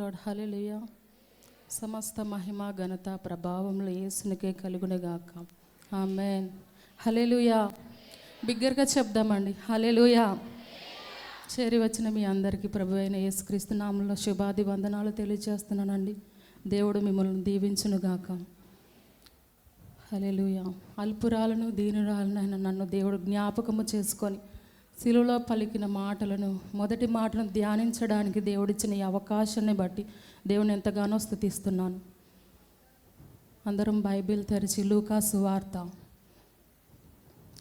Lord హల్లెలూయా సమస్త మహిమ ఘనత ప్రభావంలో యేసునికే కలుగునగాక ఆమెన్ హల్లెలూయా బిగ్గరగా చెప్దామండి హల్లెలూయా చేరి వచ్చిన మీ అందరికీ ప్రభు అయిన యేసుక్రీస్తు నామంలో శుభాది వందనాలు తెలియజేస్తున్నానండి దేవుడు మిమ్మల్ని దీవించునుగాక హల్లెలూయా అల్పురాలను దీనురాలను ఆయన నన్ను దేవుడు జ్ఞాపకము చేసుకొని శిలువలో పలికిన మాటలను మొదటి మాటను ధ్యానించడానికి దేవుడిచ్చిన ఈ అవకాశాన్ని బట్టి దేవుని ఎంతగానో స్థుతిస్తున్నాను. అందరం బైబిల్ తెరిచి లూకాసు వార్త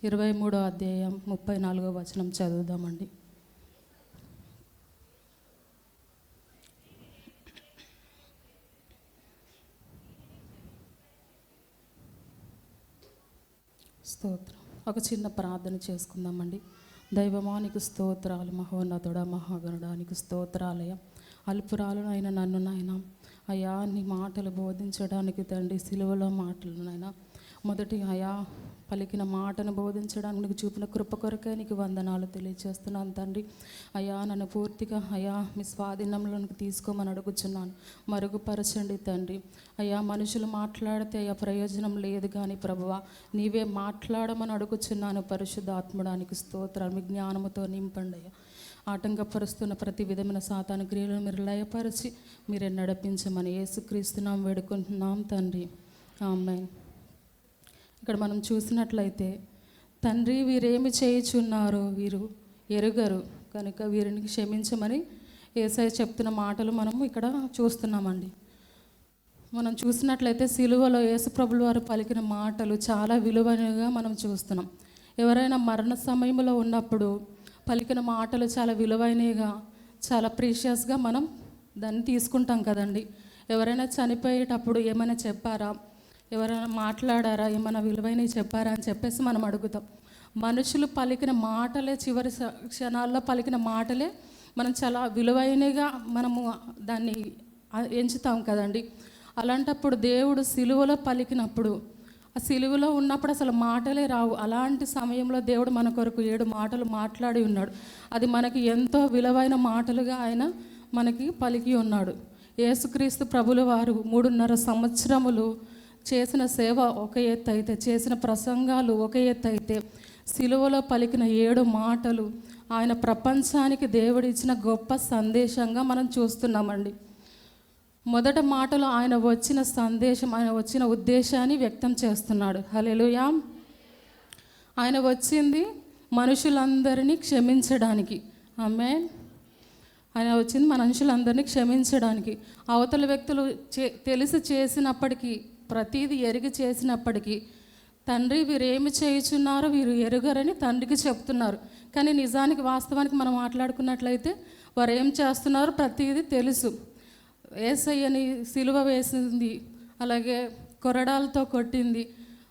ఇరవై మూడో అధ్యాయం ముప్పై నాలుగో వచనం చదువుదామండి. స్తోత్రం. ఒక చిన్న ప్రార్థన చేసుకుందామండి. దైవమానికి స్తోత్రాలు. మహోన్నతుడ మహాగణుడానికి స్తోత్రాలయ. అల్పురాలను అయిన నన్ను నాయన. అయా నీ మాటలు బోధించడానికి తండ్రి సిలువలో మాటలు నాయన. మొదటి అయా పలికిన మాటను బోధించడానికి నీకు చూపిన కృప కొరకే నీకు వందనాలు తెలియజేస్తున్నాను తండ్రి. అయా నన్ను పూర్తిగా అయా మీ స్వాధీనంలోనికి తీసుకోమని అడుగుచున్నాను. మరుగుపరచండి తండ్రి. అయ్యా మనుషులు మాట్లాడితే అయ్యా ప్రయోజనం లేదు కానీ ప్రభువ నీవే మాట్లాడమని అడుగుచున్నాను పరిశుద్ధాత్మడానికి స్తోత్రాలు. మీ జ్ఞానముతో నింపండి అయ్యా. ఆటంకపరుస్తున్న ప్రతి విధమైన సాతాను క్రియలను మీరు లయపరిచి మీరే నడిపించమని యేసుక్రీస్తున్నాం వేడుకుంటున్నాం తండ్రి. ఆమెన్. ఇక్కడ మనం చూసినట్లయితే తండ్రి వీరేమి చేయుచున్నారో వీరు? ఎరుగరు. కనుక వీరిని క్షమించమని ఏసఐ చెప్తున్న మాటలు మనము ఇక్కడ చూస్తున్నామండి. మనం చూసినట్లయితే సిలువలో యేసుప్రభులు వారు పలికిన మాటలు చాలా విలువైనగా మనం చూస్తున్నాం. ఎవరైనా మరణ సమయంలో ఉన్నప్పుడు పలికిన మాటలు చాలా విలువైనవిగా చాలా ప్రీషియస్గా మనం దాన్ని తీసుకుంటాం కదండి. ఎవరైనా చనిపోయేటప్పుడు ఏమైనా చెప్పారా? ఎవరైనా మాట్లాడారా? ఏమైనా విలువైనవి చెప్పారా అని చెప్పేసి మనం అడుగుతాం. మనుషులు పలికిన మాటలే చివరి క్షణాల్లో పలికిన మాటలే మనం చాలా విలువైనగా మనము దాన్ని ఎంచుతాం కదండి. అలాంటప్పుడు దేవుడు సిలువలో పలికినప్పుడు ఆ సిలువలో ఉన్నప్పుడు అసలు మాటలే రావు. అలాంటి సమయంలో దేవుడు మన కొరకు ఏడు మాటలు మాట్లాడి ఉన్నాడు. అది మనకి ఎంతో విలువైన మాటలుగా ఆయన మనకి పలికి ఉన్నాడు. యేసుక్రీస్తు ప్రభుల వారు మూడున్నర సంవత్సరములు చేసిన సేవ ఒక ఎత్తు అయితే చేసిన ప్రసంగాలు ఒక ఎత్తు అయితే సిలువలో పలికిన ఏడు మాటలు ఆయన ప్రపంచానికి దేవుడిచ్చిన గొప్ప సందేశంగా మనం చూస్తున్నామండి. మొదట మాటలో ఆయన వచ్చిన సందేశం ఆయన వచ్చిన ఉద్దేశాన్ని వ్యక్తం చేస్తున్నాడు. హలెలుయా ఆయన వచ్చింది మనుషులందరినీ క్షమించడానికి. ఆమె ఆయన వచ్చింది మన మనుషులందరినీ క్షమించడానికి. అవతల వ్యక్తులు చే తెలిసి చేసినప్పటికీ ప్రతీది ఎరిగి చేసినప్పటికీ తండ్రి వీరు ఏమి చేయుచున్నారో వీరు ఎరుగరని తండ్రికి చెప్తున్నారు. కానీ నిజానికి వాస్తవానికి మనం మాట్లాడుకున్నట్లయితే వారు ఏం చేస్తున్నారో ప్రతీది తెలుసు. ఏసయ్యని సిలువ వేసింది అలాగే కొరడాలతో కొట్టింది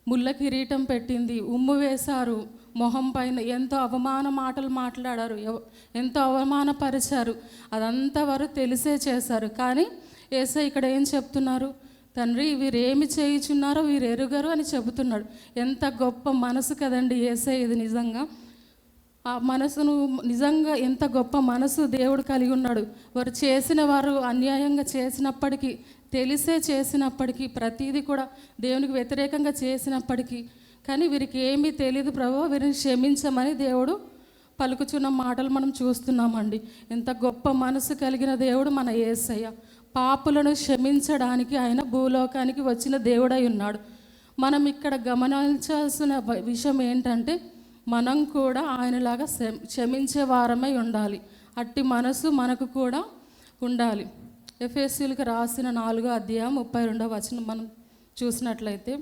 ముళ్ళ కిరీటం పెట్టింది ఉమ్ము వేశారు మొహం పైన ఎంతో అవమాన మాటలు మాట్లాడారు ఎంతో అవమానపరిచారు అదంతా వారు తెలిసే చేశారు. కానీ ఏసై ఇక్కడ ఏం చెప్తున్నారు? తండ్రి వీరు ఏమి చేయుచున్నారో వీరు ఎరుగరు అని చెబుతున్నాడు. ఎంత గొప్ప మనసు కదండి ఏసే ఇది నిజంగా. ఆ మనసును నిజంగా ఎంత గొప్ప మనసు దేవుడు కలిగి ఉన్నాడు. వారు చేసిన వారు అన్యాయంగా చేసినప్పటికీ తెలిసే చేసినప్పటికీ ప్రతీది కూడా దేవునికి వ్యతిరేకంగా చేసినప్పటికీ కానీ వీరికి ఏమీ తెలియదు ప్రభు వీరిని క్షమించమని దేవుడు పలుకుచున్న మాటలు మనం చూస్తున్నామండి. ఎంత గొప్ప మనసు కలిగిన దేవుడు మన ఏసయ్య. పాపులను క్షమించడానికి ఆయన భూలోకానికి వచ్చిన దేవుడై ఉన్నాడు. మనం ఇక్కడ గమనించాల్సిన విషయం ఏంటంటే మనం కూడా ఆయనలాగా క్షమించే వారమై ఉండాలి. అట్టి మనసు మనకు కూడా ఉండాలి. ఎఫ్ఎస్సీలకు రాసిన నాలుగో అధ్యాయం ముప్పై రెండో వచనం మనం చూసినట్లయితే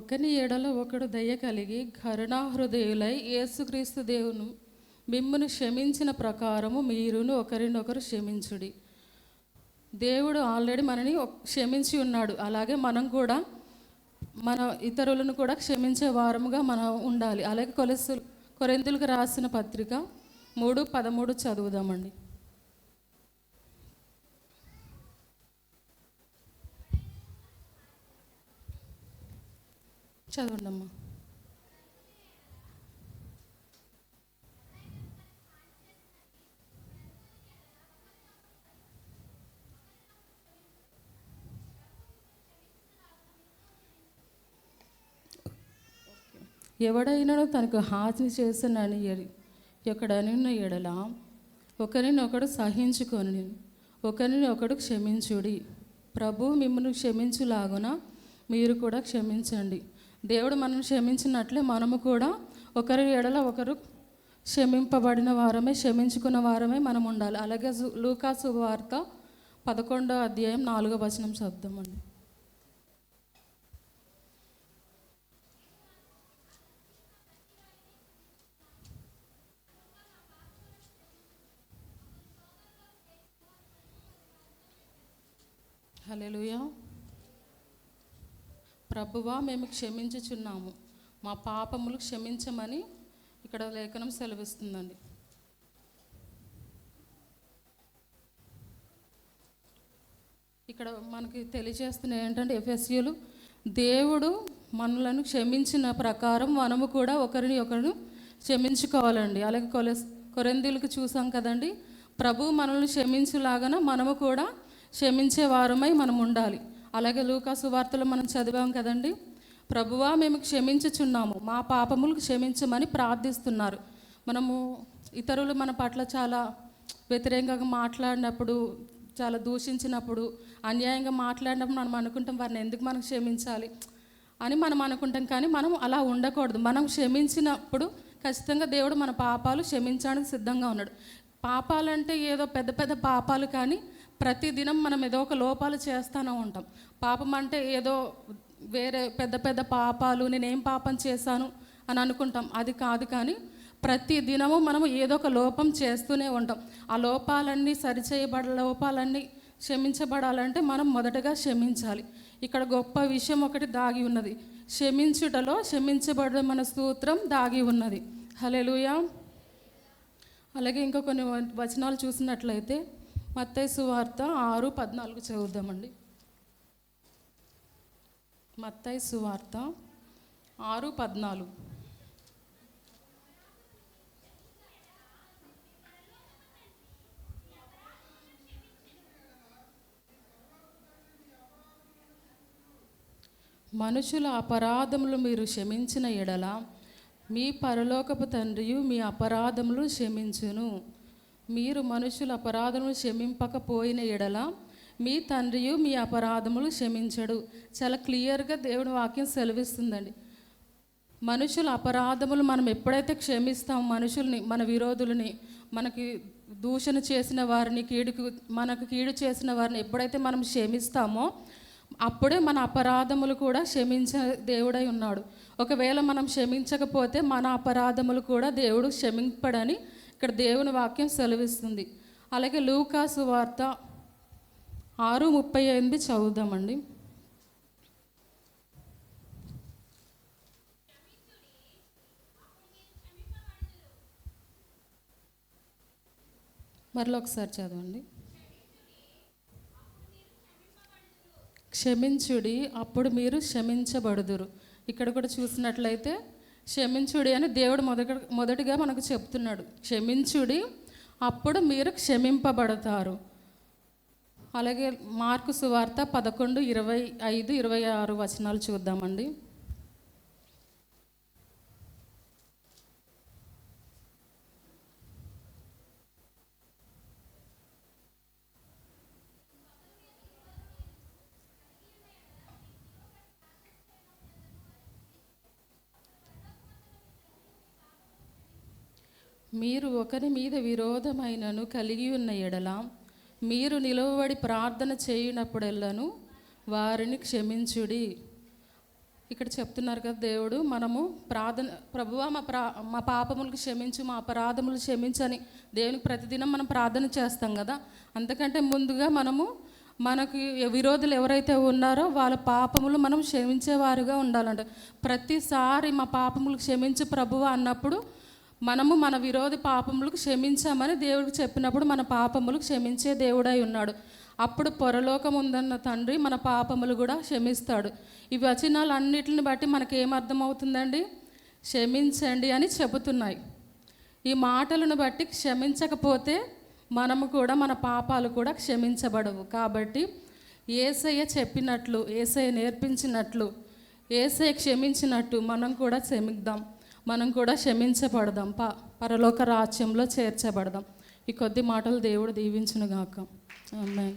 ఒకని ఎడల ఒకడు దయ కలిగి కరుణాహృదయులై యేసుక్రీస్తు దేవును మిమ్మును క్షమించిన ప్రకారము మీరును ఒకరినొకరు క్షమించుడి. దేవుడు ఆల్రెడీ మనని క్షమించి ఉన్నాడు. అలాగే మనం కూడా మన ఇతరులను కూడా క్షమించే వారముగా మనం ఉండాలి. అలాగే కొలెసు కొరెందులకు రాసిన పత్రిక మూడు పదమూడు చదువుదామండి. చదవండి అమ్మా ఎవడైనాడో తనకు హాని చేసినని ఎక్కడనున్న ఎడల. ఒకరిని ఒకడు సహించుకొని ఒకరిని ఒకడు క్షమించుడి. ప్రభు మిమ్మల్ని క్షమించులాగున మీరు కూడా క్షమించండి. దేవుడు మనం క్షమించినట్లే మనము కూడా ఒకరి ఎడల ఒకరు క్షమింపబడిన వారమే క్షమించుకున్న వారమే మనం ఉండాలి. అలాగే లూకాసు వార్త పదకొండో అధ్యాయం నాలుగో వచనం చదువుదామండి. హల్లెలూయా. ప్రభువా మేము క్షమించుచున్నాము. మా పాపములు క్షమించమని ఇక్కడ లేఖనం సెలవిస్తుందండి. ఇక్కడ మనకి తెలియజేస్తున్న ఏంటంటే ఎఫ్ఎస్యులు దేవుడు మనలను క్షమించిన ప్రకారం మనము కూడా ఒకరిని ఒకరిని క్షమించుకోవాలండి. అలాగే కొల కొరెందులకు చూసాం కదండి ప్రభు మనల్ని క్షమించులాగన మనము కూడా క్షమించే వారమై మనం ఉండాలి అలాగే లూకాసు సువార్తలు మనం చదివాం కదండి? ప్రభువా మేము క్షమించుచున్నాము. మా పాపములు క్షమించమని ప్రార్థిస్తున్నారు. మనము ఇతరులు మన పట్ల చాలా వ్యతిరేకంగా మాట్లాడినప్పుడు చాలా దూషించినప్పుడు అన్యాయంగా మాట్లాడినప్పుడు మనం అనుకుంటాం వారిని ఎందుకు మనం క్షమించాలి? అని మనం అనుకుంటాం. కానీ మనం అలా ఉండకూడదు. మనం క్షమించినప్పుడు ఖచ్చితంగా దేవుడు మన పాపాలు క్షమించడానికి సిద్ధంగా ఉన్నాడు. పాపాలంటే ఏదో పెద్ద పెద్ద పాపాలు కానీ ప్రతిదినం మనం ఏదో ఒక లోపాలు చేస్తూనే ఉంటాం. పాపం అంటే ఏదో వేరే పెద్ద పెద్ద పాపాలు నేనేం పాపం చేశాను అని అనుకుంటాం. అది కాదు కానీ ప్రతి దినము మనం ఏదో ఒక లోపం చేస్తూనే ఉంటాం. ఆ లోపాలన్నీ సరిచేయబడ లోపాలన్నీ క్షమించబడాలంటే మనం మొదటగా క్షమించాలి. ఇక్కడ గొప్ప విషయం ఒకటి దాగి ఉన్నది. క్షమించుటలో క్షమించబడడం మన సూత్రం దాగి ఉన్నది. హలెలుయా అలాగే ఇంకా కొన్ని వచనాలు చూసినట్లయితే మత్తయి సువార్త ఆరు పద్నాలుగు చదువుదామండి. మత్తయి సువార్త ఆరు పద్నాలుగు. మనుషుల అపరాధములు మీరు క్షమించిన ఎడల మీ పరలోకపు తండ్రియు మీ అపరాధములు క్షమించును. మీరు మనుషుల అపరాధములు క్షమింపకపోయిన ఎడల మీ తండ్రియు మీ అపరాధములు క్షమించడు. చాలా క్లియర్గా దేవుని వాక్యం సెలవిస్తుందండి. మనుషుల అపరాధములు మనం ఎప్పుడైతే క్షమిస్తాం మనుషుల్ని మన విరోధులని మనకి దూషణ చేసిన వారిని కీడుకు మనకు కీడు చేసిన వారిని ఎప్పుడైతే మనం క్షమిస్తామో అప్పుడే మన అపరాధములు కూడా క్షమించే దేవుడై ఉన్నాడు. ఒకవేళ మనం క్షమించకపోతే మన అపరాధములు కూడా దేవుడు క్షమింపడని ఇక్కడ దేవుని వాక్యం సెలవిస్తుంది. అలాగే లూకాసు వార్త ఆరు ముప్పై ఎనిమిది చదువుదామండి. మరలా ఒకసారి చదవండి. క్షమించుడి అప్పుడు మీరు క్షమించబడుదురు. ఇక్కడ కూడా చూసినట్లయితే క్షమించుడి అని దేవుడు మొదట మొదటిగా మనకు చెప్తున్నాడు. క్షమించుడి అప్పుడు మీరు క్షమింపబడతారు. అలాగే మార్కు సువార్త పదకొండు ఇరవై ఐదు ఇరవై ఆరు వచనాలు చూద్దామండి. మీరు ఒకరి మీద విరోధమైనను కలిగి ఉన్న ఎడల మీరు నిలువబడి ప్రార్థన చేయనప్పుడెల్లను వారిని క్షమించుడి. ఇక్కడ చెప్తున్నారు కదా దేవుడు మనము ప్రార్థన ప్రభువా మా ప్రా మా పాపములకు క్షమించు మా అపరాధములు క్షమించని దేవునికి ప్రతిదినం మనం ప్రార్థన చేస్తాం కదా. అంతకంటే ముందుగా మనము మనకు విరోధులు ఎవరైతే ఉన్నారో వాళ్ళ పాపములు మనం క్షమించేవారుగా ఉండాలంట. ప్రతిసారి మా పాపములు క్షమించు ప్రభువ అన్నప్పుడు మనము మన విరోధి పాపములకు క్షమించామని దేవుడికి చెప్పినప్పుడు మన పాపములు క్షమించే దేవుడై ఉన్నాడు. అప్పుడు పొరలోకం ఉందన్న తండ్రి మన పాపములు కూడా క్షమిస్తాడు. ఈ వచనాలు అన్నిటిని బట్టి మనకి ఏమర్థమవుతుందండి క్షమించండి అని చెబుతున్నాయి. ఈ మాటలను బట్టి క్షమించకపోతే మనము కూడా మన పాపాలు కూడా క్షమించబడవు. కాబట్టి ఏసయ్య చెప్పినట్లు ఏసయ్య నేర్పించినట్లు ఏసయ్య క్షమించినట్టు మనం కూడా క్షమిద్దాం. మనం కూడా క్షమించబడదాం. ప పరలోక రాజ్యంలో చేర్చబడదాం. ఈ కొద్ది మాటలు దేవుడు దీవించునుగాక. అమ్మాయి